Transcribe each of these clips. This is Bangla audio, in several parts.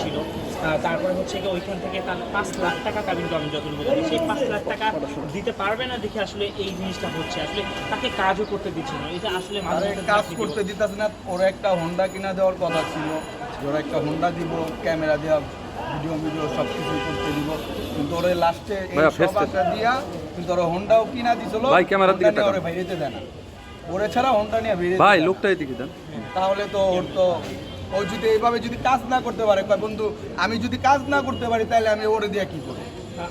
ছিল। তারপরে হচ্ছে কি ওইখান থেকে তার পাঁচ লাখ টাকা কাবিন আমি যতটুকু জানি সেই পাঁচ লাখ টাকা দিতে পারবে না দেখে আসলে এই জিনিসটা হচ্ছে। আসলে তাকে কাজও করতে দিচ্ছে না। এটা আসলে মাঝে কাজ করতে দিতেছে না ওরা একটা হোন্ডা কিনা দেওয়ার কথা ছিল। ওরা একটা হোন্ডা দিব ক্যামেরা দেওয়া ভিডিও ভিডিও সব কিছু করতে দিব। কিন্তু ওরা লাস্টে দিয়া কিন্তু ওরা হোন্ডাও কিনা দিছিল ভাই, ক্যামেরার দিকে নিয়ে ওরা বাইরেতে দেয় না। ওরে ছাড়া হোন্ডা নিয়ে বেরিয়ে ভাই লোকটা এদিকে দেন। তাহলে তো ওর তো ও যদি এইভাবে যদি কাজ না করতে পারে কয় বন্ধু আমি যদি কাজ না করতে পারি তাহলে আমি ওরে দিয়ে কি করব?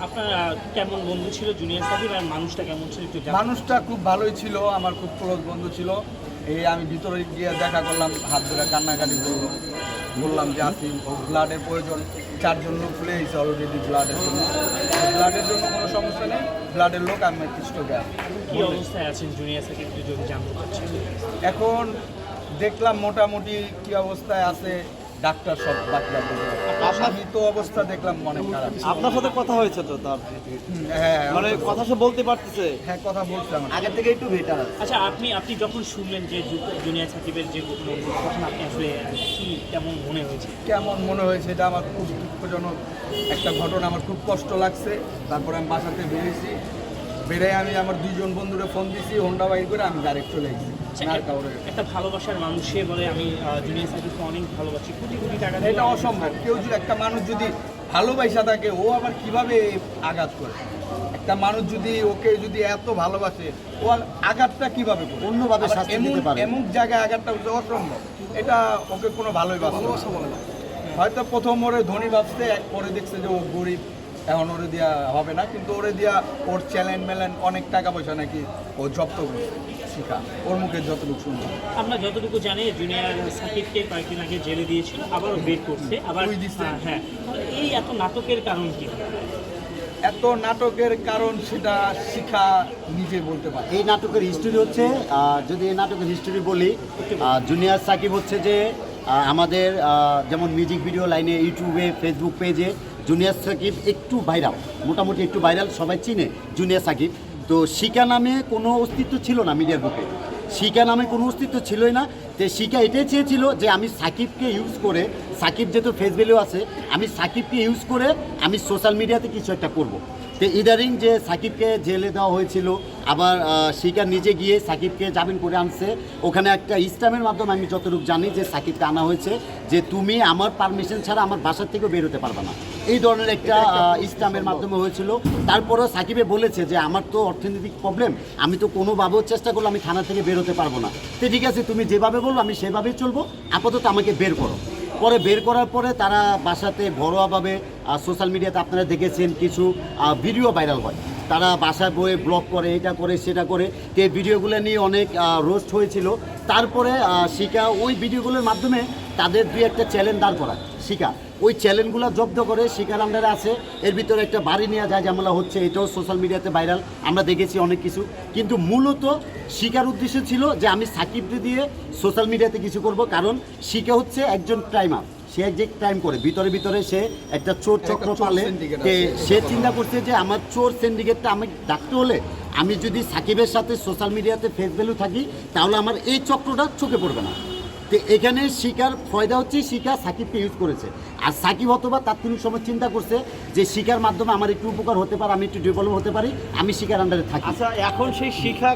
আপনার কেমন বন্ধু ছিল জুনিয়র সাকিব আর মানুষটা কেমন ছিল একটু মানুষটা খুব ভালোই ছিল আমার খুব ক্লোজ বন্ধু ছিল। এই আমি ভিতরে গিয়ে দেখা করলাম হাত ধরে কান্নাকাটি করল। বললাম যে আসি ব্লাডের প্রয়োজন। চারজন লোক ফুলে গেছে অলরেডি ব্লাডের জন্য। ব্লাডের জন্য কোনো সমস্যা নেই ব্লাডের লোক আমি কৃষ্ট জ্ঞান কি অবস্থায় আছেন জুনিয়র সাকিব যদি জানতে পারছেন এখন দেখলাম মোটামুটি কি অবস্থায় আছে ডাক্তার সব বাকিরা আমি তো অবস্থা দেখলাম অনেক খারাপ। আপনার সাথে কথা হয়েছে তো তার হ্যাঁ মানে কথা সে বলতে পারতেছে? হ্যাঁ কথা বলছিলাম আগের থেকে একটু বেটার আচ্ছা আপনি আপনি যখন শুনলেন যে জুনিয়র সাকিবের যে ঘটনা তখন আপনি আসলে কি কেমন মনে হয়েছে? কেমন মনে হয়েছে এটা আমার খুব দুঃখজনক একটা ঘটনা আমার খুব কষ্ট লাগছে। তারপরে আমি বাসাতে বেরিয়েছি। বেড়ে আমি আমার দুইজন বন্ধুরে ফোন দিছি হোন্ডা বাইক করে আমি ডাইরেক্ট চলে গেছি। একটা ভালোবাসার মানুষ বলে আমি জুনিয়র সাকিবকে অনেক ভালোবাসি কোটি কোটি টাকা দিয়ে। এটা অসম্ভব। কেউ যদি একটা মানুষ যদি ভালোবাসা থাকে ও আবার কীভাবে আঘাত করে? একটা মানুষ যদি ওকে যদি এত ভালোবাসে ও আঘাতটা কীভাবে করে? অন্যভাবে এমন এমন জায়গায় আঘাতটা হচ্ছে অসম্ভব। এটা ওকে কোনো ভালোই বাসে হয়তো প্রথম ওরে ধনী ভাবছে পরে দেখছে যে ও গরিব এখন ওরে দেওয়া হবে না। কিন্তু ওরে দিয়া ওর চ্যালেঞ্জ মেলেন অনেক টাকা পয়সা নাকি ও জব্দ করছে। শিখা ওর মুখে যতটুকু শুনলাম। আমরা যতটুকু জানি জুনিয়র সাকিবকে কয়েকদিন আগে জেলে দিয়েছিল আবারও বের করছে আবার দিছে। হ্যাঁ এই এত নাটকের কারণ কি? এত নাটকের কারণ সেটা শিখা নিজে বলতে পারে। এই নাটকের হিস্টোরি হচ্ছে যদি এই নাটকের হিস্টোরি বলি জুনিয়র সাকিব হচ্ছে যে আমাদের যেমন মিউজিক ভিডিও লাইনে ইউটিউবে ফেসবুক পেজে জুনিয়র সাকিব একটু ভাইরাল মোটামুটি একটু ভাইরাল সবাই চিনে জুনিয়র সাকিব। তো শিকা নামে কোনো অস্তিত্ব ছিল না মিডিয়ার বুকে। শিকা নামে কোনো অস্তিত্ব ছিলই না। যে শিকা এটাই চেয়েছিল যে আমি সাকিবকে ইউজ করে, সাকিব যেহেতু ফেস ভ্যালু আছে, আমি সাকিবকে ইউজ করে আমি সোশ্যাল মিডিয়াতে কিছু একটা করব। তো ইদারিং যে সাকিবকে জেলে দেওয়া হয়েছিল, আবার শিকা নিজে গিয়ে সাকিবকে জামিন করে আনছে, ওখানে একটা ইসলামের মাধ্যমে আমি যতটুকু জানি যে সাকিবকে আনা হয়েছে, যে তুমি আমার পারমিশন ছাড়া আমার বাসার থেকেও বেরোতে পারবে না। এই ধরনের একটা ইসলামের মাধ্যমে হয়েছিল। তারপরও সাকিবে বলেছে যে আমার তো অর্থনৈতিক প্রবলেম আমি তো কোনোভাবেও চেষ্টা করলে আমি থানা থেকে বেরোতে পারব না। তো ঠিক আছে তুমি যেভাবে বলব আমি সেভাবেই চলবো। আপাতত আমাকে বের করো। পরে বের করার পরে তারা বাসাতে ঘরোয়াভাবে সোশ্যাল মিডিয়াতে আপনারা দেখেছেন কিছু ভিডিও ভাইরাল হয়। তারা বাসায় বয়ে ব্লগ করে এটা করে সেটা করে। তো এই ভিডিওগুলো নিয়ে অনেক রোস্ট হয়েছিল। তারপরে শিকা ওই ভিডিওগুলোর মাধ্যমে তাদের দুই একটা চ্যালেঞ্জ দাঁড় করায়। শিকা ওই চ্যালেঞ্জগুলো জব্দ করে শিকার আন্ডারে আছে। এর ভিতরে একটা বাড়ি নেওয়া যায় ঝামেলা হচ্ছে এটাও সোশ্যাল মিডিয়াতে ভাইরাল আমরা দেখেছি অনেক কিছু। কিন্তু মূলত শিকার উদ্দেশ্য ছিল যে আমি সাকিবকে দিয়ে সোশ্যাল মিডিয়াতে কিছু করব কারণ শিকা হচ্ছে একজন টাইমার সে যে টাইম করে ভিতরে ভিতরে সে একটা চোর চক্র পালে। সে চিন্তা করছে যে আমার চোর সিন্ডিকেটটা আমি ডাকতে হলে আমি যদি সাকিবের সাথে সোশ্যাল মিডিয়াতে ফেস ভ্যালু থাকি তাহলে আমার এই চক্রটা চোখে পড়বে না। তো এখানে শিকার, ফয়দা হচ্ছে শিকা সাকিবকে ইউজ করেছে। আর সাকিব অথবা তাৎক্ষণিক সময় চিন্তা করছে যে শিকার মাধ্যমে আমার একটু উপকার হতে পারে, আমি একটু ডেভেলপ হতে পারি, আমি শিকার আন্ডারে থাকি। আচ্ছা এখন সেই শিখা